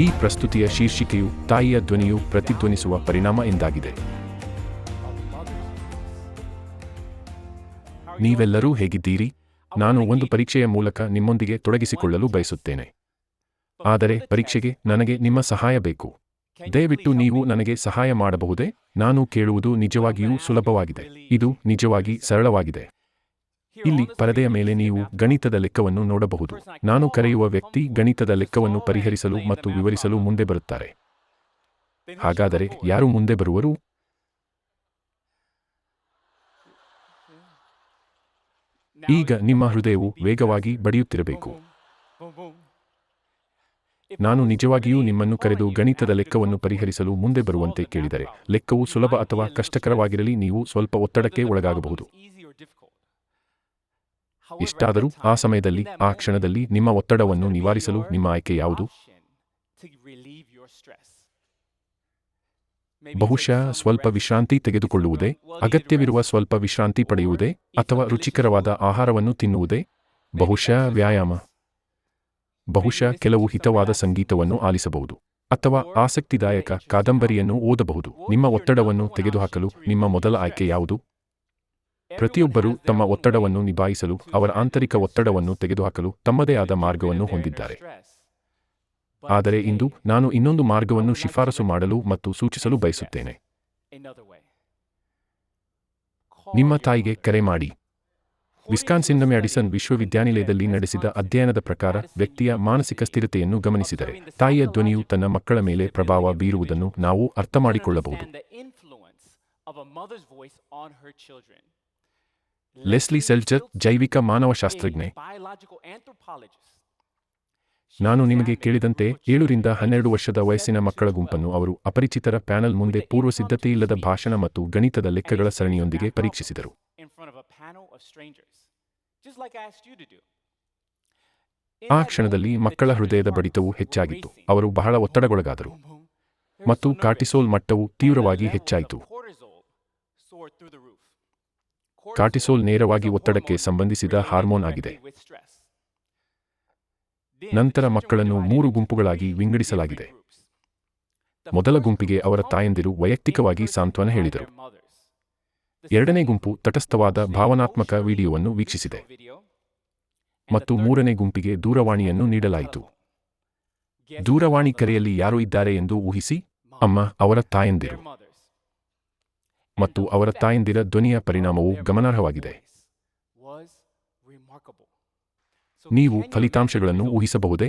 ಈ ಪ್ರಸ್ತುತಿಯ ಶೀರ್ಷಿಕೆಯು ತಾಯಿಯ ಧ್ವನಿಯು ಪ್ರತಿಧ್ವನಿಸುವ ಪರಿಣಾಮ ಎಂದಾಗಿದೆ. ನೀವೆಲ್ಲರೂ ಹೇಗಿದ್ದೀರಿ? ನಾನು ಒಂದು ಪರೀಕ್ಷೆಯ ಮೂಲಕ ನಿಮ್ಮೊಂದಿಗೆ ತೊಡಗಿಸಿಕೊಳ್ಳಲು ಬಯಸುತ್ತೇನೆ. ಆದರೆ ಪರೀಕ್ಷೆಗೆ ನನಗೆ ನಿಮ್ಮ ಸಹಾಯ ಬೇಕು. ದಯವಿಟ್ಟು ನೀವು ನನಗೆ ಸಹಾಯ ಮಾಡಬಹುದೇ? ನಾನು ಕೇಳುವುದು ನಿಜವಾಗಿಯೂ ಸುಲಭವಾಗಿದೆ. ಇದು ನಿಜವಾಗಿ ಸರಳವಾಗಿದೆ. ಇಲ್ಲಿ ಪರದೆಯ ಮೇಲೆ ನೀವು ಗಣಿತದ ಲೆಕ್ಕವನ್ನು ನೋಡಬಹುದು. ನಾನು ಕರೆಯುವ ವ್ಯಕ್ತಿ ಗಣಿತದ ಲೆಕ್ಕವನ್ನು ಪರಿಹರಿಸಲು ಮತ್ತು ವಿವರಿಸಲು ಮುಂದೆ ಬರುತ್ತಾರೆ. ಹಾಗಾದರೆ ಯಾರು ಮುಂದೆ ಬರುವರು? ಈಗ ನಿಮ್ಮ ಹೃದಯವು ವೇಗವಾಗಿ ಬಡಿಯುತ್ತಿರಬೇಕು. ನಾನು ನಿಜವಾಗಿಯೂ ನಿಮ್ಮನ್ನು ಕರೆದು ಗಣಿತದ ಲೆಕ್ಕವನ್ನು ಪರಿಹರಿಸಲು ಮುಂದೆ ಬರುವಂತೆ ಕೇಳಿದರೆ. ಲೆಕ್ಕವು ಸುಲಭ ಅಥವಾ ಕಷ್ಟಕರವಾಗಿರಲಿ ನೀವು ಸ್ವಲ್ಪ ಒತ್ತಡಕ್ಕೆ ಒಳಗಾಗಬಹುದು. ಎಷ್ಟಾದರೂ ಆ ಸಮಯದಲ್ಲಿ ಆ ಕ್ಷಣದಲ್ಲಿ ನಿಮ್ಮ ಒತ್ತಡವನ್ನು ನಿವಾರಿಸಲು ನಿಮ್ಮ ಆಯ್ಕೆ ಯಾವುದು? ಬಹುಶಃ ಸ್ವಲ್ಪ ವಿಶ್ರಾಂತಿ ತೆಗೆದುಕೊಳ್ಳುವುದೇ ಅಗತ್ಯವಿರುವ ಸ್ವಲ್ಪ ವಿಶ್ರಾಂತಿ ಪಡೆಯುವುದೇ ಅಥವಾ ರುಚಿಕರವಾದ ಆಹಾರವನ್ನು ತಿನ್ನುವುದೇ ಬಹುಶಃ ವ್ಯಾಯಾಮ. ಬಹುಶಃ ಕೆಲವು ಹಿತವಾದ ಸಂಗೀತವನ್ನು ಆಲಿಸಬಹುದು ಅಥವಾ ಆಸಕ್ತಿದಾಯಕ ಕಾದಂಬರಿಯನ್ನು ಓದಬಹುದು. ನಿಮ್ಮ ಒತ್ತಡವನ್ನು ತೆಗೆದುಹಾಕಲು ನಿಮ್ಮ ಮೊದಲ ಆಯ್ಕೆ ಯಾವುದು? ಪ್ರತಿಯೊಬ್ಬರೂ ತಮ್ಮ ಒತ್ತಡವನ್ನು ನಿಭಾಯಿಸಲು, ಅವರ ಆಂತರಿಕ ಒತ್ತಡವನ್ನು ತೆಗೆದುಹಾಕಲು ತಮ್ಮದೇ ಆದ ಮಾರ್ಗವನ್ನು ಹೊಂದಿದ್ದಾರೆ. ಆದರೆ ಇಂದು ನಾನು ಇನ್ನೊಂದು ಮಾರ್ಗವನ್ನು ಶಿಫಾರಸು ಮಾಡಲು ಮತ್ತು ಸೂಚಿಸಲು ಬಯಸುತ್ತೇನೆ. ನಿಮ್ಮ ತಾಯಿಗೆ ಕರೆ ಮಾಡಿ. ವಿಸ್ಕಾನ್ಸಿನ್ನ ಅಡಿಸನ್ ವಿಶ್ವವಿದ್ಯಾನಿಲಯದಲ್ಲಿ ನಡೆಸಿದ ಅಧ್ಯಯನದ ಪ್ರಕಾರ ವ್ಯಕ್ತಿಯ ಮಾನಸಿಕ ಸ್ಥಿರತೆಯನ್ನು ಗಮನಿಸಿದರೆ, ತಾಯಿಯ ಧ್ವನಿಯು ತನ್ನ ಮಕ್ಕಳ ಮೇಲೆ ಪ್ರಭಾವ ಬೀರುವುದನ್ನು ನಾವು ಅರ್ಥಮಾಡಿಕೊಳ್ಳಬಹುದು. ಲೆಸ್ಲಿ ಸೆಲ್ಚರ್ ಜೈವಿಕ ಮಾನವಶಾಸ್ತ್ರಜ್ಞೆ ನಾನು ನಿಮಗೆ ಕೇಳಿದಂತೆ ಏಳರಿಂದ ಹನ್ನೆರಡು ವರ್ಷದ ವಯಸ್ಸಿನ ಮಕ್ಕಳ ಗುಂಪನ್ನು ಅವರು ಅಪರಿಚಿತರ ಪ್ಯಾನಲ್ ಮುಂದೆ ಪೂರ್ವ ಸಿದ್ಧತೆಯಿಲ್ಲದ ಭಾಷಣ ಮತ್ತು ಗಣಿತದ ಲೆಕ್ಕಗಳ ಸರಣಿಯೊಂದಿಗೆ ಪರೀಕ್ಷಿಸಿದರು. ಆ ಕ್ಷಣದಲ್ಲಿ ಮಕ್ಕಳ ಹೃದಯದ ಬಡಿತವು ಹೆಚ್ಚಾಗಿತ್ತು. ಅವರು ಬಹಳ ಒತ್ತಡಗೊಳಗಾದರು. ಮತ್ತು ಕಾರ್ಟಿಸೋಲ್ ಮಟ್ಟವು ತೀವ್ರವಾಗಿ ಹೆಚ್ಚಾಯಿತು. ಕಾರ್ಟಿಸೋಲ್ ನೇರವಾಗಿ ಒತ್ತಡಕ್ಕೆ ಸಂಬಂಧಿಸಿದ ಹಾರ್ಮೋನ್ ಆಗಿದೆ. ನಂತರ ಮಕ್ಕಳನ್ನು ಮೂರು ಗುಂಪುಗಳಾಗಿ ವಿಂಗಡಿಸಲಾಗಿದೆ. ಮೊದಲ ಗುಂಪಿಗೆ ಅವರ ತಾಯಂದಿರು ವೈಯಕ್ತಿಕವಾಗಿ ಸಾಂತ್ವನ ಹೇಳಿದರು. ಎರಡನೇ ಗುಂಪು ತಟಸ್ಥವಾದ ಭಾವನಾತ್ಮಕ ವಿಡಿಯೋವನ್ನು ವೀಕ್ಷಿಸಿದೆ. ಮತ್ತು ಮೂರನೇ ಗುಂಪಿಗೆ ದೂರವಾಣಿಯನ್ನು ನೀಡಲಾಯಿತು. ದೂರವಾಣಿ ಕರೆಯಲ್ಲಿ ಯಾರು ಇದ್ದಾರೆ ಎಂದು ಊಹಿಸಿ, ಅಮ್ಮ, ಅವರ ತಾಯಂದಿರು. ಮತ್ತು ಅವರ ತಾಯಂದಿರ ಧ್ವನಿಯ ಪರಿಣಾಮವು ಗಮನಾರ್ಹವಾಗಿದೆ. ನೀವು ಫಲಿತಾಂಶಗಳನ್ನು ಊಹಿಸಬಹುದೇ?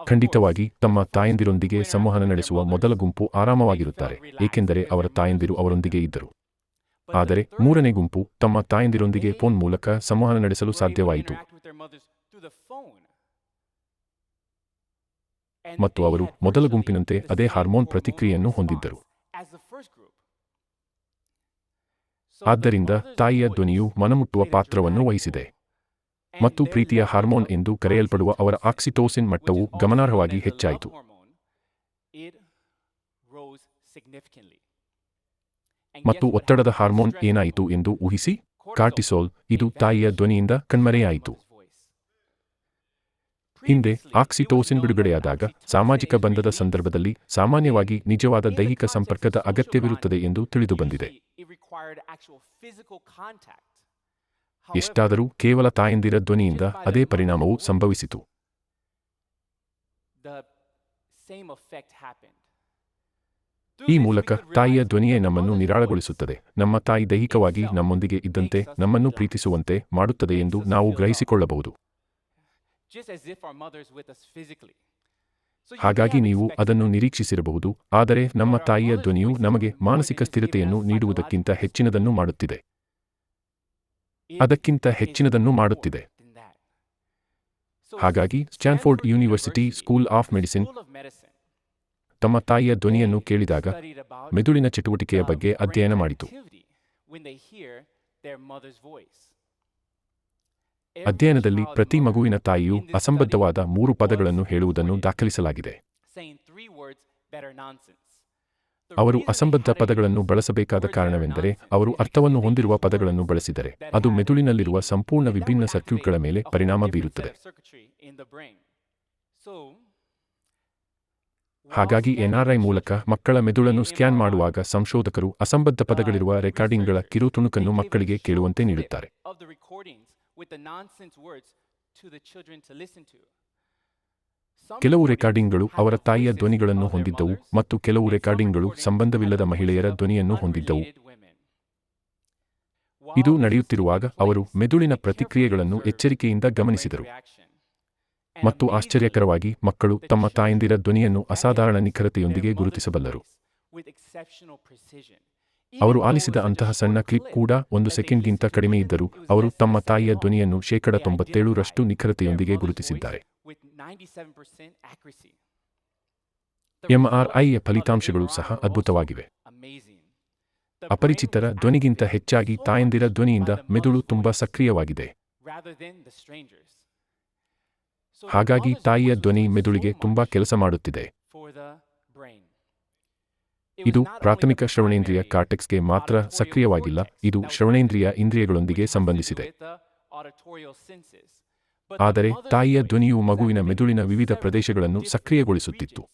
ಖಂಡಿತವಾಗಿ, ತಮ್ಮ ತಾಯಂದಿರೊಂದಿಗೆ ಸಂವಹನ ನಡೆಸುವ ಮೊದಲ ಗುಂಪು ಆರಾಮವಾಗಿರುತ್ತಾರೆ, ಏಕೆಂದರೆ ಅವರ ತಾಯಂದಿರು ಅವರೊಂದಿಗೆ ಇದ್ದರು. ಆದರೆ ಮೂರನೇ ಗುಂಪು ತಮ್ಮ ತಾಯಂದಿರೊಂದಿಗೆ ಫೋನ್ ಮೂಲಕ ಸಂವಹನ ನಡೆಸಲು ಸಾಧ್ಯವಾಯಿತು. ಮತ್ತು ಅವರು ಮೊದಲ ಗುಂಪಿನಂತೆ ಅದೇ ಹಾರ್ಮೋನ್ ಪ್ರತಿಕ್ರಿಯೆಯನ್ನು ಹೊಂದಿದ್ದರು. ಆದ್ದರಿಂದ ತಾಯಿಯ ಧ್ವನಿಯು ಮನಮುಟ್ಟುವ ಪಾತ್ರವನ್ನು ವಹಿಸಿದೆ. ಮತ್ತು ಪ್ರೀತಿಯ ಹಾರ್ಮೋನ್ ಎಂದು ಕರೆಯಲ್ಪಡುವ ಅವರ ಆಕ್ಸಿಟೋಸಿನ್ ಮಟ್ಟವು ಗಮನಾರ್ಹವಾಗಿ ಹೆಚ್ಚಾಯಿತು. ಮತ್ತು ಒತ್ತಡದ ಹಾರ್ಮೋನ್ ಏನಾಯಿತು ಎಂದು ಊಹಿಸಿ, ಕಾರ್ಟಿಸೋಲ್ ಇದು ತಾಯಿಯ ಧ್ವನಿಯಿಂದ ಕಣ್ಮರೆಯಾಯಿತು. ಹಿಂದೆ ಆಕ್ಸಿಟೋಸಿನ್ ಬಿಡುಗಡೆಯಾದಾಗ ಸಾಮಾಜಿಕ ಬಂಧದ ಸಂದರ್ಭದಲ್ಲಿ ಸಾಮಾನ್ಯವಾಗಿ ನಿಜವಾದ ದೈಹಿಕ ಸಂಪರ್ಕದ ಅಗತ್ಯವಿರುತ್ತದೆ ಎಂದು ತಿಳಿದುಬಂದಿದೆ. ಎಷ್ಟಾದರೂ ಕೇವಲ ತಾಯಂದಿರ ಧ್ವನಿಯಿಂದ ಅದೇ ಪರಿಣಾಮವು ಸಂಭವಿಸಿತು. ಈ ಮೂಲಕ ತಾಯಿಯ ಧ್ವನಿಯೇ ನಮ್ಮನ್ನು ನಿರಾಳಗೊಳಿಸುತ್ತದೆ. ನಮ್ಮ ತಾಯಿ ದೈಹಿಕವಾಗಿ ನಮ್ಮೊಂದಿಗೆ ಇದ್ದಂತೆ ನಮ್ಮನ್ನು ಪ್ರೀತಿಸುವಂತೆ ಮಾಡುತ್ತದೆ ಎಂದು ನಾವು ಗ್ರಹಿಸಿಕೊಳ್ಳಬಹುದು. ಹಾಗಾಗಿ ನೀವು ಅದನ್ನು ನಿರೀಕ್ಷಿಸಿರಬಹುದು ಆದರೆ ನಮ್ಮ ತಾಯಿಯ ಧ್ವನಿಯು ನಮಗೆ ಮಾನಸಿಕ ಸ್ಥಿರತೆಯನ್ನು ನೀಡುವುದಕ್ಕಿಂತ ಹೆಚ್ಚಿನದನ್ನು ಮಾಡುತ್ತಿದೆ. ಅದಕ್ಕಿಂತ ಹೆಚ್ಚಿನದನ್ನು ಮಾಡುತ್ತಿದೆ. ಹಾಗಾಗಿ Stanford University School of Medicine ತಮ್ಮ ತಾಯಿಯ ಧ್ವನಿಯನ್ನು ಕೇಳಿದಾಗ ಮೆದುಳಿನ ಚಟುವಟಿಕೆಯ ಬಗ್ಗೆ ಅಧ್ಯಯನ ಮಾಡಿತು. ಅಧ್ಯಯನದಲ್ಲಿ ಪ್ರತಿ ಮಗುವಿನ ತಾಯಿಯು ಅಸಂಬದ್ಧವಾದ ಮೂರು ಪದಗಳನ್ನು ಹೇಳುವುದನ್ನು ದಾಖಲಿಸಲಾಗಿದೆ. ಅವರು ಅಸಂಬದ್ಧ ಪದಗಳನ್ನು ಬಳಸಬೇಕಾದ ಕಾರಣವೆಂದರೆ ಅವರು ಅರ್ಥವನ್ನು ಹೊಂದಿರುವ ಪದಗಳನ್ನು ಬಳಸಿದರೆ ಅದು ಮೆದುಳಿನಲ್ಲಿರುವ ಸಂಪೂರ್ಣ ವಿಭಿನ್ನ ಸರ್ಕ್ಯೂಟ್ಗಳ ಮೇಲೆ ಪರಿಣಾಮ ಬೀರುತ್ತದೆ. ಹಾಗಾಗಿ ಎನ್ಆರ್ಐ ಮೂಲಕ ಮಕ್ಕಳ ಮೆದುಳನ್ನು ಸ್ಕ್ಯಾನ್ ಮಾಡುವಾಗ ಸಂಶೋಧಕರು ಅಸಂಬದ್ಧ ಪದಗಳಿರುವ ರೆಕಾರ್ಡಿಂಗ್ಗಳ ಕಿರುತುಣುಕನ್ನು ಮಕ್ಕಳಿಗೆ ಕೇಳುವಂತೆ ನೀಡುತ್ತಾರೆ. with the nonsense words to the children to listen to. ಕೆಲವು ರೆಕಾರ್ಡಿಂಗ್ಗಳು ಅವರ ತಾಯಿಯ ಧ್ವನಿಗಳನ್ನು ಹೊಂದಿದ್ದವು ಮತ್ತು ಕೆಲವು ರೆಕಾರ್ಡಿಂಗ್ಗಳು ಸಂಬಂಧವಿಲ್ಲದ ಮಹಿಳೆಯರ ಧ್ವನಿಯನ್ನು ಹೊಂದಿದ್ದವು. ಇದು ನಡೆಯುತ್ತಿರುವಾಗ ಅವರು ಮೆದುಳಿನ ಪ್ರತಿಕ್ರಿಯೆಗಳನ್ನು ಎಚ್ಚರಿಕೆಯಿಂದ ಗಮನಿಸಿದರು. ಮತ್ತು ಆಶ್ಚರ್ಯಕರವಾಗಿ ಮಕ್ಕಳು ತಮ್ಮ ತಾಯಂದಿರ ಧ್ವನಿಯನ್ನು ಅಸಾಧಾರಣ ನಿಖರತೆಯೊಂದಿಗೆ ಗುರುತಿಸಬಲ್ಲರು. ಅವರು ಆಲಿಸಿದ ಅಂತಹ ಸಣ್ಣ ಕ್ಲಿಪ್ ಕೂಡ ಒಂದು ಸೆಕೆಂಡ್ಗಿಂತ ಕಡಿಮೆ ಇದ್ದರೂ ಅವರು ತಮ್ಮ ತಾಯಿಯ ಧ್ವನಿಯನ್ನು ಶೇಕಡ ತೊಂಬತ್ತೇಳರಷ್ಟು ನಿಖರತೆಯೊಂದಿಗೆ ಗುರುತಿಸಿದ್ದಾರೆ. Voice with 97% accuracy. ಎಂಆರ್ಐಯ ಫಲಿತಾಂಶಗಳು ಸಹ ಅದ್ಭುತವಾಗಿವೆ. ಅಪರಿಚಿತರ ಧ್ವನಿಗಿಂತ ಹೆಚ್ಚಾಗಿ ತಾಯಂದಿರ ಧ್ವನಿಯಿಂದ ಮೆದುಳು ತುಂಬಾ ಸಕ್ರಿಯವಾಗಿದೆ. ಹಾಗಾಗಿ ತಾಯಿಯ ಧ್ವನಿ ಮೆದುಳಿಗೆ ತುಂಬಾ ಕೆಲಸ ಮಾಡುತ್ತಿದೆ. ಇದು ಪ್ರಾಥಮಿಕ ಶ್ರವಣೇಂದ್ರಿಯ ಕಾರ್ಟೆಕ್ಸ್ಗೆ ಮಾತ್ರ ಸಕ್ರಿಯವಾಗಿಲ್ಲ ಇದು ಶ್ರವಣೇಂದ್ರಿಯ ಇಂದ್ರಿಯಗಳೊಂದಿಗೆ ಸಂಬಂಧಿಸಿದೆ. ಆದರೆ ತಾಯಿಯ ಧ್ವನಿಯು ಮಗುವಿನ ಮೆದುಳಿನ ವಿವಿಧ ಪ್ರದೇಶಗಳನ್ನು ಸಕ್ರಿಯಗೊಳಿಸುತ್ತಿತ್ತು.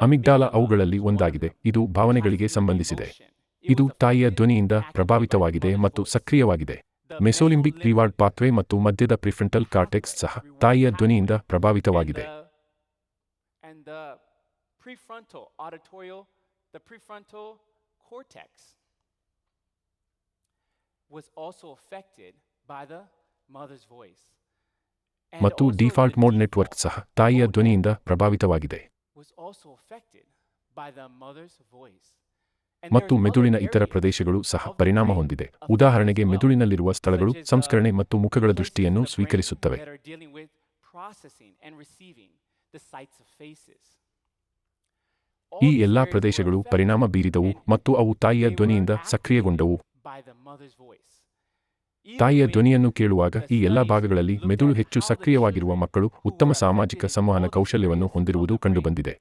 ಅಮಿಗ್ಡಾಲ ಅವುಗಳಲ್ಲಿ ಒಂದಾಗಿದೆ. ಇದು ಭಾವನೆಗಳಿಗೆ ಸಂಬಂಧಿಸಿದೆ. ಇದು ತಾಯಿಯ ಧ್ವನಿಯಿಂದ ಪ್ರಭಾವಿತವಾಗಿದೆ ಮತ್ತು ಸಕ್ರಿಯವಾಗಿದೆ. ಮೆಸೋಲಿಂಬಿಕ್ ರಿವಾರ್ಡ್ ಪಾತ್ವೆ ಮತ್ತು ಮಧ್ಯದ ಪ್ರಿಫ್ರಂಟಲ್ ಕಾರ್ಟೆಕ್ಸ್ ಸಹ ತಾಯಿಯ ಧ್ವನಿಯಿಂದ ಪ್ರಭಾವಿತವಾಗಿದೆ. Prefrontal auditorial, the prefrontal cortex was also affected by the mother's voice. Matu ಮತ್ತು ಡಿಫಾಲ್ಟ್ ಮೋಡ್ ನೆಟ್ವರ್ಕ್ ಸಹ ತಾಯಿಯ ಧ್ವನಿಯಿಂದ ಪ್ರಭಾವಿತವಾಗಿದೆ was also affected by the mother's voice. Matu ಮತ್ತು ಮೆದುಳಿನ ಇತರ ಪ್ರದೇಶಗಳು ಸಹ ಪರಿಣಾಮ ಹೊಂದಿದೆ ಉದಾಹರಣೆಗೆ ಮೆದುಳಿನಲ್ಲಿರುವ ಸ್ಥಳಗಳು ಸಂಸ್ಕರಣೆ ಮತ್ತು ಮುಖಗಳ ದೃಷ್ಟಿಯನ್ನು ಸ್ವೀಕರಿಸುತ್ತವೆ ಈ ಎಲ್ಲಾ ಪ್ರದೇಶಗಳು ಪರಿಣಾಮ ಬೀರಿದವು ಮತ್ತು ಅವು ತಾಯಿಯ ಧ್ವನಿಯಿಂದ ಸಕ್ರಿಯಗೊಂಡವು. ತಾಯಿಯ ಧ್ವನಿಯನ್ನು ಕೇಳುವಾಗ ಈ ಎಲ್ಲ ಭಾಗಗಳಲ್ಲಿ ಮೆದುಳು ಹೆಚ್ಚು ಸಕ್ರಿಯವಾಗಿರುವ ಮಕ್ಕಳು ಉತ್ತಮ ಸಾಮಾಜಿಕ ಸಂವಹನ ಕೌಶಲ್ಯವನ್ನು ಹೊಂದಿರುವುದು ಕಂಡುಬಂದಿದೆ.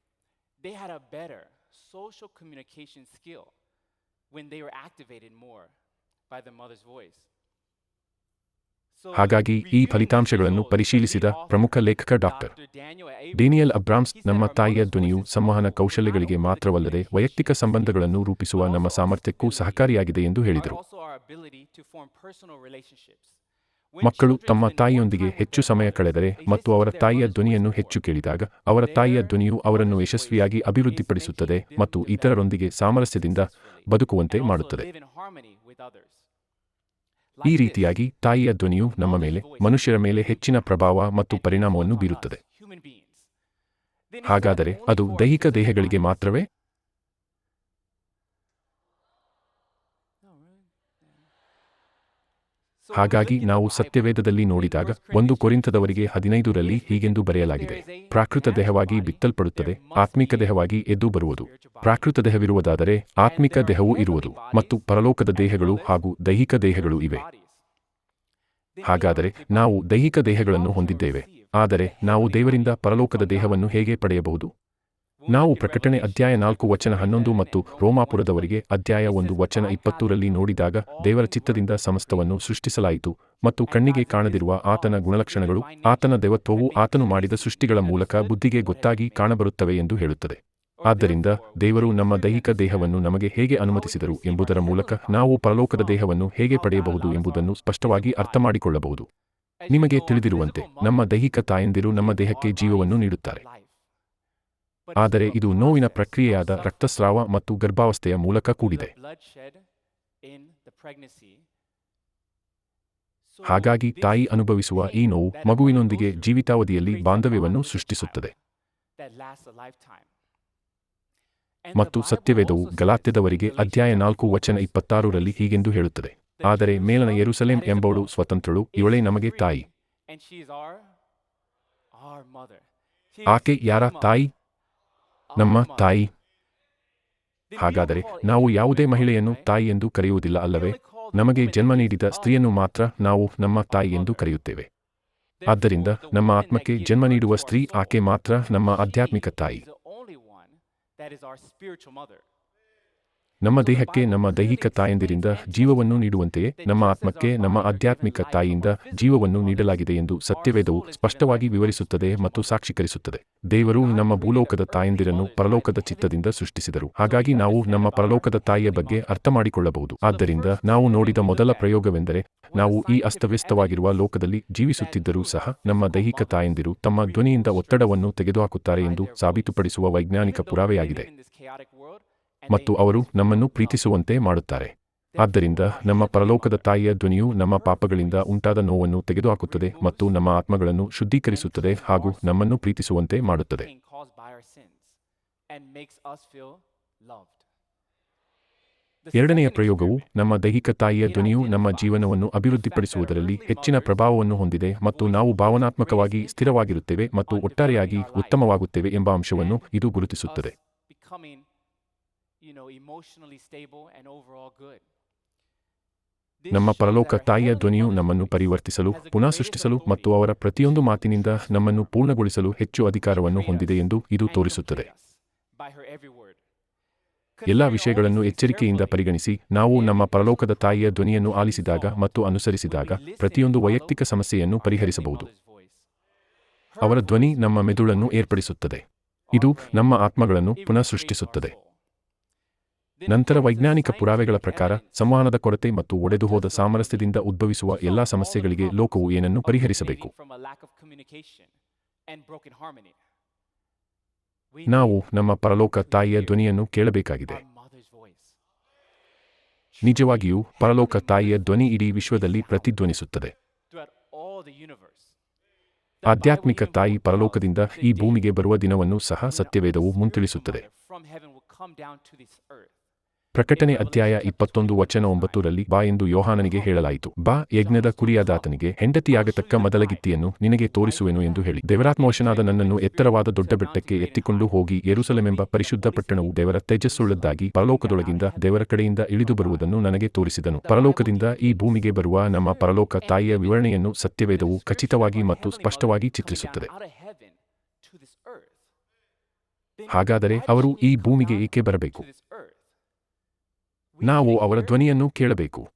ಹಾಗಾಗಿ ಈ ಫಲಿತಾಂಶಗಳನ್ನು ಪರಿಶೀಲಿಸಿದ ಪ್ರಮುಖ ಲೇಖಕ ಡಾಕ್ಟರ್ ಡೇನಿಯಲ್ ಅಬ್ರಾಮ್ಸ್ ನಮ್ಮ ತಾಯಿಯ ಧ್ವನಿಯು ಸಂವಹನ ಕೌಶಲ್ಯಗಳಿಗೆ ಮಾತ್ರವಲ್ಲದೆ ವೈಯಕ್ತಿಕ ಸಂಬಂಧಗಳನ್ನು ರೂಪಿಸುವ ನಮ್ಮ ಸಾಮರ್ಥ್ಯಕ್ಕೂ ಸಹಕಾರಿಯಾಗಿದೆ ಎಂದು ಹೇಳಿದರು. ಮಕ್ಕಳು ತಮ್ಮ ತಾಯಿಯೊಂದಿಗೆ ಹೆಚ್ಚು ಸಮಯ ಕಳೆದರೆ ಮತ್ತು ಅವರ ತಾಯಿಯ ಧ್ವನಿಯನ್ನು ಹೆಚ್ಚು ಕೇಳಿದಾಗ ಅವರ ತಾಯಿಯ ಧ್ವನಿಯು ಅವರನ್ನು ಯಶಸ್ವಿಯಾಗಿ ಅಭಿವೃದ್ಧಿಪಡಿಸುತ್ತದೆ ಮತ್ತು ಇತರರೊಂದಿಗೆ ಸಾಮರಸ್ಯದಿಂದ ಬದುಕುವಂತೆ ಮಾಡುತ್ತದೆ. ಈ ರೀತಿಯಾಗಿ ತಾಯಿಯ ಧ್ವನಿಯು ನಮ್ಮ ಮೇಲೆ ಮನುಷ್ಯರ ಮೇಲೆ ಹೆಚ್ಚಿನ ಪ್ರಭಾವ ಮತ್ತು ಪರಿಣಾಮವನ್ನು ಬೀರುತ್ತದೆ. ಹಾಗಾದರೆ ಅದು ದೈಹಿಕ ದೇಹಗಳಿಗೆ ಮಾತ್ರವೇ ಹಾಗಾಗಿ ನಾವು ಸತ್ಯವೇದದಲ್ಲಿ ನೋಡಿದಾಗ ಒಂದು ಕೊರಿಂತದವರಿಗೆ ಹದಿನೈದರಲ್ಲಿ ಹೀಗೆಂದು ಬರೆಯಲಾಗಿದೆ. ಪ್ರಾಕೃತ ದೇಹವಾಗಿ ಬಿತ್ತಲ್ಪಡುತ್ತದೆ ಆತ್ಮಿಕ ದೇಹವಾಗಿ ಎದ್ದು ಬರುವುದು. ಪ್ರಾಕೃತ ದೇಹವಿರುವುದಾದರೆ ಆತ್ಮಿಕ ದೇಹವೂ ಇರುವುದು ಮತ್ತು ಪರಲೋಕದ ದೇಹಗಳು ಹಾಗೂ ದೈಹಿಕ ದೇಹಗಳು ಇವೆ. ಹಾಗಾದರೆ ನಾವು ದೈಹಿಕ ದೇಹಗಳನ್ನು ಹೊಂದಿದ್ದೇವೆ. ಆದರೆ ನಾವು ದೇವರಿಂದ ಪರಲೋಕದ ದೇಹವನ್ನು ಹೇಗೆ ಪಡೆಯಬಹುದು? ನಾವು ಪ್ರಕಟಣೆ ಅಧ್ಯಾಯ ನಾಲ್ಕು ವಚನ ಹನ್ನೊಂದು ಮತ್ತು ರೋಮಾಪುರದವರಿಗೆ ಅಧ್ಯಾಯ ಒಂದು ವಚನ ಇಪ್ಪತ್ತೂರಲ್ಲಿ ನೋಡಿದಾಗ ದೇವರ ಚಿತ್ತದಿಂದ ಸಮಸ್ತವನ್ನು ಸೃಷ್ಟಿಸಲಾಯಿತು ಮತ್ತು ಕಣ್ಣಿಗೆ ಕಾಣದಿರುವ ಆತನ ಗುಣಲಕ್ಷಣಗಳು, ಆತನ ದೇವತ್ವವು ಆತನು ಮಾಡಿದ ಸೃಷ್ಟಿಗಳ ಮೂಲಕ ಬುದ್ಧಿಗೆ ಗೊತ್ತಾಗಿ ಕಾಣಬರುತ್ತವೆ ಎಂದು ಹೇಳುತ್ತದೆ. ಆದ್ದರಿಂದ ದೇವರು ನಮ್ಮ ದೈಹಿಕ ದೇಹವನ್ನು ನಮಗೆ ಹೇಗೆ ಅನುಮತಿಸಿದರು ಎಂಬುದರ ಮೂಲಕ ನಾವು ಪರಲೋಕದ ದೇಹವನ್ನು ಹೇಗೆ ಪಡೆಯಬಹುದು ಎಂಬುದನ್ನು ಸ್ಪಷ್ಟವಾಗಿ ಅರ್ಥ ನಿಮಗೆ ತಿಳಿದಿರುವಂತೆ ನಮ್ಮ ದೈಹಿಕ ತಾಯಂದಿರು ನಮ್ಮ ದೇಹಕ್ಕೆ ಜೀವವನ್ನು ನೀಡುತ್ತಾರೆ. ಆದರೆ ಇದು ನೋವಿನ ಪ್ರಕ್ರಿಯೆಯಾದ ರಕ್ತಸ್ರಾವ ಮತ್ತು ಗರ್ಭಾವಸ್ಥೆಯ ಮೂಲಕ ಕೂಡಿದೆ. ಹಾಗಾಗಿ ತಾಯಿ ಅನುಭವಿಸುವ ಈ ನೋವು ಮಗುವಿನೊಂದಿಗೆ ಜೀವಿತಾವಧಿಯಲ್ಲಿ ಬಾಂಧವ್ಯವನ್ನು ಸೃಷ್ಟಿಸುತ್ತದೆ. ಮತ್ತು ಸತ್ಯವೇದವು ಗಲಾತ್ಯದವರಿಗೆ ಅಧ್ಯಾಯ ನಾಲ್ಕು ವಚನ ಇಪ್ಪತ್ತಾರರಲ್ಲಿ ಹೀಗೆಂದು ಹೇಳುತ್ತದೆ. ಆದರೆ ಮೇಲನ ಯರುಸಲೇಂ ಎಂಬವಳು ಸ್ವತಂತ್ರಳು ಇವಳೇ ನಮಗೆ ತಾಯಿ. ಆಕೆ ಯಾರ ತಾಯಿ? ನಮ್ಮ ತಾಯಿ. ಹಾಗಾದರೆ ನಾವು ಯಾವುದೇ ಮಹಿಳೆಯನ್ನು ತಾಯಿ ಎಂದು ಕರೆಯುವುದಿಲ್ಲ ಅಲ್ಲವೇ? ನಮಗೆ ಜನ್ಮ ನೀಡಿದ ಸ್ತ್ರೀಯನ್ನು ಮಾತ್ರ ನಾವು ನಮ್ಮ ತಾಯಿ ಎಂದು ಕರೆಯುತ್ತೇವೆ. ಆದ್ದರಿಂದ ನಮ್ಮ ಆತ್ಮಕ್ಕೆ ಜನ್ಮ ನೀಡುವ ಸ್ತ್ರೀ ಆಕೆ ಮಾತ್ರ ನಮ್ಮ ಆಧ್ಯಾತ್ಮಿಕ ತಾಯಿ. ನಮ್ಮ ದೇಹಕ್ಕೆ ನಮ್ಮ ದೈಹಿಕ ತಾಯಂದಿರಿಂದ ಜೀವವನ್ನು ನೀಡುವಂತೆಯೇ ನಮ್ಮ ಆತ್ಮಕ್ಕೆ ನಮ್ಮ ಆಧ್ಯಾತ್ಮಿಕ ತಾಯಿಯಿಂದ ಜೀವವನ್ನು ನೀಡಲಾಗಿದೆ ಎಂದು ಸತ್ಯವೇದವು ಸ್ಪಷ್ಟವಾಗಿ ವಿವರಿಸುತ್ತದೆ ಮತ್ತು ಸಾಕ್ಷೀಕರಿಸುತ್ತದೆ. ದೇವರು ನಮ್ಮ ಭೂಲೋಕದ ತಾಯಂದಿರನ್ನು ಪರಲೋಕದ ಚಿತ್ತದಿಂದ ಸೃಷ್ಟಿಸಿದರು. ಹಾಗಾಗಿ ನಾವು ನಮ್ಮ ಪರಲೋಕದ ತಾಯಿಯ ಬಗ್ಗೆ ಅರ್ಥ ಮಾಡಿಕೊಳ್ಳಬಹುದು. ಆದ್ದರಿಂದ ನಾವು ನೋಡಿದ ಮೊದಲ ಪ್ರಯೋಗವೆಂದರೆ, ನಾವು ಈ ಅಸ್ತವ್ಯಸ್ತವಾಗಿರುವ ಲೋಕದಲ್ಲಿ ಜೀವಿಸುತ್ತಿದ್ದರೂ ಸಹ ನಮ್ಮ ದೈಹಿಕ ತಾಯಂದಿರು ತಮ್ಮ ಧ್ವನಿಯಿಂದ ಒತ್ತಡವನ್ನು ತೆಗೆದುಹಾಕುತ್ತಾರೆ ಎಂದು ಸಾಬೀತುಪಡಿಸುವ ವೈಜ್ಞಾನಿಕ ಪುರಾವೆಯಾಗಿದೆ. ಮತ್ತು ಅವರು ನಮ್ಮನ್ನು ಪ್ರೀತಿಸುವಂತೆ ಮಾಡುತ್ತಾರೆ. ಆದ್ದರಿಂದ ನಮ್ಮ ಪರಲೋಕದ ತಾಯಿಯ ಧ್ವನಿಯು ನಮ್ಮ ಪಾಪಗಳಿಂದ ಉಂಟಾದ ನೋವನ್ನು ತೆಗೆದುಹಾಕುತ್ತದೆ ಮತ್ತು ನಮ್ಮ ಆತ್ಮಗಳನ್ನು ಶುದ್ಧೀಕರಿಸುತ್ತದೆ ಹಾಗೂ ನಮ್ಮನ್ನು ಪ್ರೀತಿಸುವಂತೆ ಮಾಡುತ್ತದೆ. ಎರಡನೆಯ ಪ್ರಯೋಗವು ನಮ್ಮ ದೈಹಿಕ ತಾಯಿಯ ಧ್ವನಿಯು ನಮ್ಮ ಜೀವನವನ್ನು ಅಭಿವೃದ್ಧಿಪಡಿಸುವುದರಲ್ಲಿ ಹೆಚ್ಚಿನ ಪ್ರಭಾವವನ್ನು ಹೊಂದಿದೆ ಮತ್ತು ನಾವು ಭಾವನಾತ್ಮಕವಾಗಿ ಸ್ಥಿರವಾಗಿರುತ್ತೇವೆ ಮತ್ತು ಒಟ್ಟಾರೆಯಾಗಿ ಉತ್ತಮವಾಗುತ್ತೇವೆ ಎಂಬ ಅಂಶವನ್ನು ಇದು ಗುರುತಿಸುತ್ತದೆ. ನಮ್ಮ ಪರಲೋಕ ತಾಯಿಯ ಧ್ವನಿಯು ನಮ್ಮನ್ನು ಪರಿವರ್ತಿಸಲು ಪುನಃ ಸೃಷ್ಟಿಸಲು ಮತ್ತು ಅವರ ಪ್ರತಿಯೊಂದು ಮಾತಿನಿಂದ ನಮ್ಮನ್ನು ಪೂರ್ಣಗೊಳಿಸಲು ಹೆಚ್ಚು ಅಧಿಕಾರವನ್ನು ಹೊಂದಿದೆ ಎಂದು ಇದು ತೋರಿಸುತ್ತದೆ. ಎಲ್ಲ ವಿಷಯಗಳನ್ನು ಎಚ್ಚರಿಕೆಯಿಂದ ಪರಿಗಣಿಸಿ ನಾವು ನಮ್ಮ ಪರಲೋಕದ ತಾಯಿಯ ಧ್ವನಿಯನ್ನು ಆಲಿಸಿದಾಗ ಮತ್ತು ಅನುಸರಿಸಿದಾಗ ಪ್ರತಿಯೊಂದು ವೈಯಕ್ತಿಕ ಸಮಸ್ಯೆಯನ್ನು ಪರಿಹರಿಸಬಹುದು. ಅವರ ಧ್ವನಿ ನಮ್ಮ ಮೆದುಳನ್ನು ಏರ್ಪಡಿಸುತ್ತದೆ. ಇದು ನಮ್ಮ ಆತ್ಮಗಳನ್ನು ಪುನಃ ಸೃಷ್ಟಿಸುತ್ತದೆ. ನಂತರ ವೈಜ್ಞಾನಿಕ ಪುರಾವೆಗಳ ಪ್ರಕಾರ, ಸಂವಹನದ ಕೊರತೆ ಮತ್ತು ಒಡೆದುಹೋದ ಸಾಮರಸ್ಯದಿಂದ ಉದ್ಭವಿಸುವ ಎಲ್ಲಾ ಸಮಸ್ಯೆಗಳಿಗೆ ಲೋಕವು ಏನನ್ನು ಪರಿಹರಿಸಬೇಕು? ನಾವು ನಮ್ಮ ಪರಲೋಕ ತಾಯಿಯ ಧ್ವನಿಯನ್ನು ಕೇಳಬೇಕಾಗಿದೆ. ನಿಜವಾಗಿಯೂ, ಪರಲೋಕ ತಾಯಿಯ ಧ್ವನಿ ಇಡೀ ವಿಶ್ವದಲ್ಲಿ ಪ್ರತಿಧ್ವನಿಸುತ್ತದೆ. ಆಧ್ಯಾತ್ಮಿಕ ತಾಯಿ ಪರಲೋಕದಿಂದ ಈ ಭೂಮಿಗೆ ಬರುವ ದಿನವನ್ನು ಸಹ ಸತ್ಯವೇದವು ಮುಂತಿಳಿಸುತ್ತದೆ. ಪ್ರಕಟಣೆ ಅಧ್ಯಾಯ ಇಪ್ಪತ್ತೊಂದು ವಚನ ಒಂಬತ್ತರಲ್ಲಿ ಬಾ ಎಂದು ಯೋಹಾನನಿಗೆ ಹೇಳಲಾಯಿತು. ಬಾ, ಯಜ್ಞದ ಕುರಿಯಾದಾತನಿಗೆ ಹೆಂಡತಿಯಾಗತಕ್ಕ ಮೊದಲಗಿತ್ತಿಯನ್ನು ನಿನಗೆ ತೋರಿಸುವೆನು ಎಂದು ಹೇಳಿ. ದೇವರಾತ್ಮೋಶನಾದ ನನ್ನನ್ನು ಎತ್ತರವಾದ ದೊಡ್ಡ ಬೆಟ್ಟಕ್ಕೆ ಎತ್ತಿಕೊಂಡು ಹೋಗಿ ಎರುಸಲಮೆಂಬ ಪರಿಶುದ್ಧ ಪಟ್ಟಣವು ದೇವರ ತೇಜಸ್ಸುಳ್ಳದ್ದಾಗಿ ಪರಲೋಕದೊಳಗಿಂದ ದೇವರ ಕಡೆಯಿಂದ ಇಳಿದು ಬರುವುದನ್ನು ನನಗೆ ತೋರಿಸಿದನು. ಪರಲೋಕದಿಂದ ಈ ಭೂಮಿಗೆ ಬರುವ ನಮ್ಮ ಪರಲೋಕ ತಾಯಿಯ ವಿವರಣೆಯನ್ನು ಸತ್ಯವೇದವು ಖಚಿತವಾಗಿ ಮತ್ತು ಸ್ಪಷ್ಟವಾಗಿ ಚಿತ್ರಿಸುತ್ತದೆ. ಹಾಗಾದರೆ ಅವರು ಈ ಭೂಮಿಗೆ ಏಕೆ ಬರಬೇಕು? ನಾವು ಅವರ ಧ್ವನಿಯನ್ನು ಕೇಳಬೇಕು.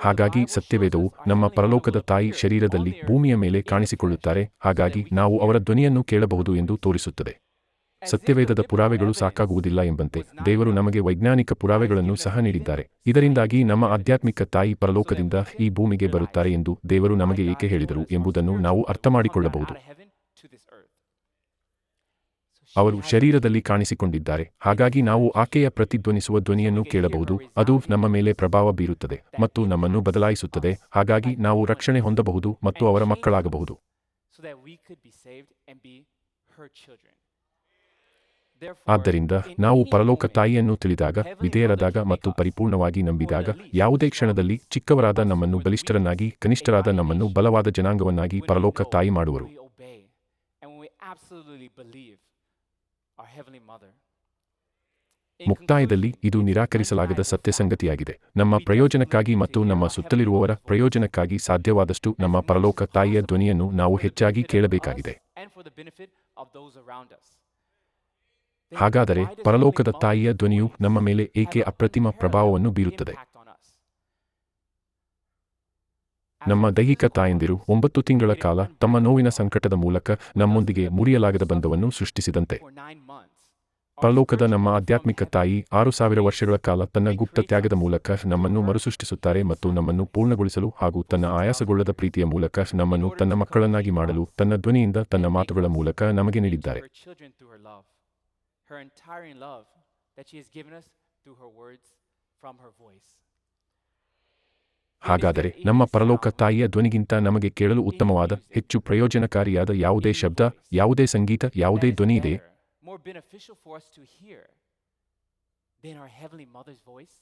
ಹಾಗಾಗಿ ಸತ್ಯವೇದವು ನಮ್ಮ ಪರಲೋಕದ ತಾಯಿ ಶರೀರದಲ್ಲಿ ಭೂಮಿಯ ಮೇಲೆ ಕಾಣಿಸಿಕೊಳ್ಳುತ್ತಾರೆ. ಹಾಗಾಗಿ ನಾವು ಅವರ ಧ್ವನಿಯನ್ನು ಕೇಳಬಹುದು ಎಂದು ತೋರಿಸುತ್ತದೆ. ಸತ್ಯವೇದದ ಪುರಾವೆಗಳು ಸಾಕಾಗುವುದಿಲ್ಲ ಎಂಬಂತೆ ದೇವರು ನಮಗೆ ವೈಜ್ಞಾನಿಕ ಪುರಾವೆಗಳನ್ನು ಸಹ ನೀಡಿದ್ದಾರೆ. ಇದರಿಂದಾಗಿ ನಮ್ಮ ಆಧ್ಯಾತ್ಮಿಕ ತಾಯಿ ಪರಲೋಕದಿಂದ ಈ ಭೂಮಿಗೆ ಬರುತ್ತಾರೆ ಎಂದು ದೇವರು ನಮಗೆ ಏಕೆ ಹೇಳಿದರು ಎಂಬುದನ್ನು ನಾವು ಅರ್ಥಮಾಡಿಕೊಳ್ಳಬಹುದು. ಅವರು ಶರೀರದಲ್ಲಿ ಕಾಣಿಸಿಕೊಂಡಿದ್ದಾರೆ. ಹಾಗಾಗಿ ನಾವು ಆಕೆಯ ಪ್ರತಿಧ್ವನಿಸುವ ಧ್ವನಿಯನ್ನು ಕೇಳಬಹುದು. ಅದು ನಮ್ಮ ಮೇಲೆ ಪ್ರಭಾವ ಬೀರುತ್ತದೆ ಮತ್ತು ನಮ್ಮನ್ನು ಬದಲಾಯಿಸುತ್ತದೆ. ಹಾಗಾಗಿ ನಾವು ರಕ್ಷಣೆ ಹೊಂದಬಹುದು ಮತ್ತು ಅವರ ಮಕ್ಕಳಾಗಬಹುದು. ಆದ್ದರಿಂದ ನಾವು ಪರಲೋಕ ತಾಯಿಯನ್ನು ತಿಳಿದಾಗ, ವಿಧೇಯರಾದಾಗ ಮತ್ತು ಪರಿಪೂರ್ಣವಾಗಿ ನಂಬಿದಾಗ, ಯಾವುದೇ ಕ್ಷಣದಲ್ಲಿ ಚಿಕ್ಕವರಾದ ನಮ್ಮನ್ನು ಬಲಿಷ್ಠರನ್ನಾಗಿ, ಕನಿಷ್ಠರಾದ ನಮ್ಮನ್ನು ಬಲವಾದ ಜನಾಂಗವನ್ನಾಗಿ ಪರಲೋಕ ತಾಯಿ ಮಾಡುವರು. ಮುಕ್ತಾಯದಲ್ಲಿ ಇದು ನಿರಾಕರಿಸಲಾಗದ ಸತ್ಯಸಂಗತಿಯಾಗಿದೆ ನಮ್ಮ ಪ್ರಯೋಜನಕ್ಕಾಗಿ ಮತ್ತು ನಮ್ಮ ಸುತ್ತಲಿರುವವರ ಪ್ರಯೋಜನಕ್ಕಾಗಿ ಸಾಧ್ಯವಾದಷ್ಟು ನಮ್ಮ ಪರಲೋಕ ತಾಯಿಯ ಧ್ವನಿಯನ್ನು ನಾವು ಹೆಚ್ಚಾಗಿ ಕೇಳಬೇಕಾಗಿದೆ. ಹಾಗಾದರೆ ಪರಲೋಕದ ತಾಯಿಯ ಧ್ವನಿಯು ನಮ್ಮ ಮೇಲೆ ಏಕೆ ಅಪ್ರತಿಮ ಪ್ರಭಾವವನ್ನು ಬೀರುತ್ತದೆ? ನಮ್ಮ ದೈಹಿಕ ತಾಯಂದಿರು ಒಂಬತ್ತು ತಿಂಗಳ ಕಾಲ ತಮ್ಮ ನೋವಿನ ಸಂಕಟದ ಮೂಲಕ ನಮ್ಮೊಂದಿಗೆ ಮುರಿಯಲಾಗದ ಬಂಧವನ್ನು ಸೃಷ್ಟಿಸಿದಂತೆ. ಪರಲೋಕದ ನಮ್ಮ ಆಧ್ಯಾತ್ಮಿಕ ತಾಯಿ ಆರು ಸಾವಿರ ವರ್ಷಗಳ ಕಾಲ ತನ್ನ ಗುಪ್ತ ತ್ಯಾಗದ ಮೂಲಕ ನಮ್ಮನ್ನು ಮರುಸೃಷ್ಟಿಸುತ್ತಾರೆ ಮತ್ತು ನಮ್ಮನ್ನು ಪೂರ್ಣಗೊಳಿಸಲು ಹಾಗೂ ತನ್ನ ಆಯಾಸಗೊಳ್ಳದ ಪ್ರೀತಿಯ ಮೂಲಕ ನಮ್ಮನ್ನು ತನ್ನ ಮಕ್ಕಳನ್ನಾಗಿ ಮಾಡಲು ತನ್ನ ಧ್ವನಿಯಿಂದ ತನ್ನ ಮಾತುಗಳ ಮೂಲಕ ನಮಗೆ ನೀಡಿದ್ದಾರೆ. ಹಾಗಾದರೆ ನಮ್ಮ ಪರಲೋಕ ತಾಯಿಯ ಧ್ವನಿಗಿಂತ ನಮಗೆ ಕೇಳಲು ಉತ್ತಮವಾದ ಹೆಚ್ಚು ಪ್ರಯೋಜನಕಾರಿಯಾದ ಯಾವುದೇ ಶಬ್ದ ಯಾವುದೇ ಸಂಗೀತ ಯಾವುದೇ ಧ್ವನಿ ಇದೆ? More beneficial for us to hear than our Heavenly Mother's voice?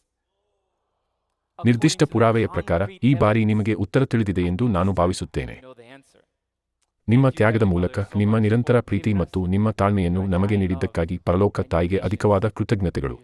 ನಿರ್ದಿಷ್ಟ ಪುರಾವೆಯ ಪ್ರಕಾರ ಈ ಬಾರಿ ನಿಮಗೆ ಉತ್ತರ ತಿಳಿದಿದೆ ಎಂದು ನಾನು ಭಾವಿಸುತ್ತೇನೆ. ನಿಮ್ಮ ತ್ಯಾಗದ ಮೂಲಕ ನಿಮ್ಮ ನಿರಂತರ ಪ್ರೀತಿ ಮತ್ತು ನಿಮ್ಮ ತಾಳ್ಮೆಯನ್ನು ನಮಗೆ ನೀಡಿದ್ದಕ್ಕಾಗಿ ಪರಲೋಕ ತಾಯಿಗೆ ಅಧಿಕವಾದ ಕೃತಜ್ಞತೆಗಳು.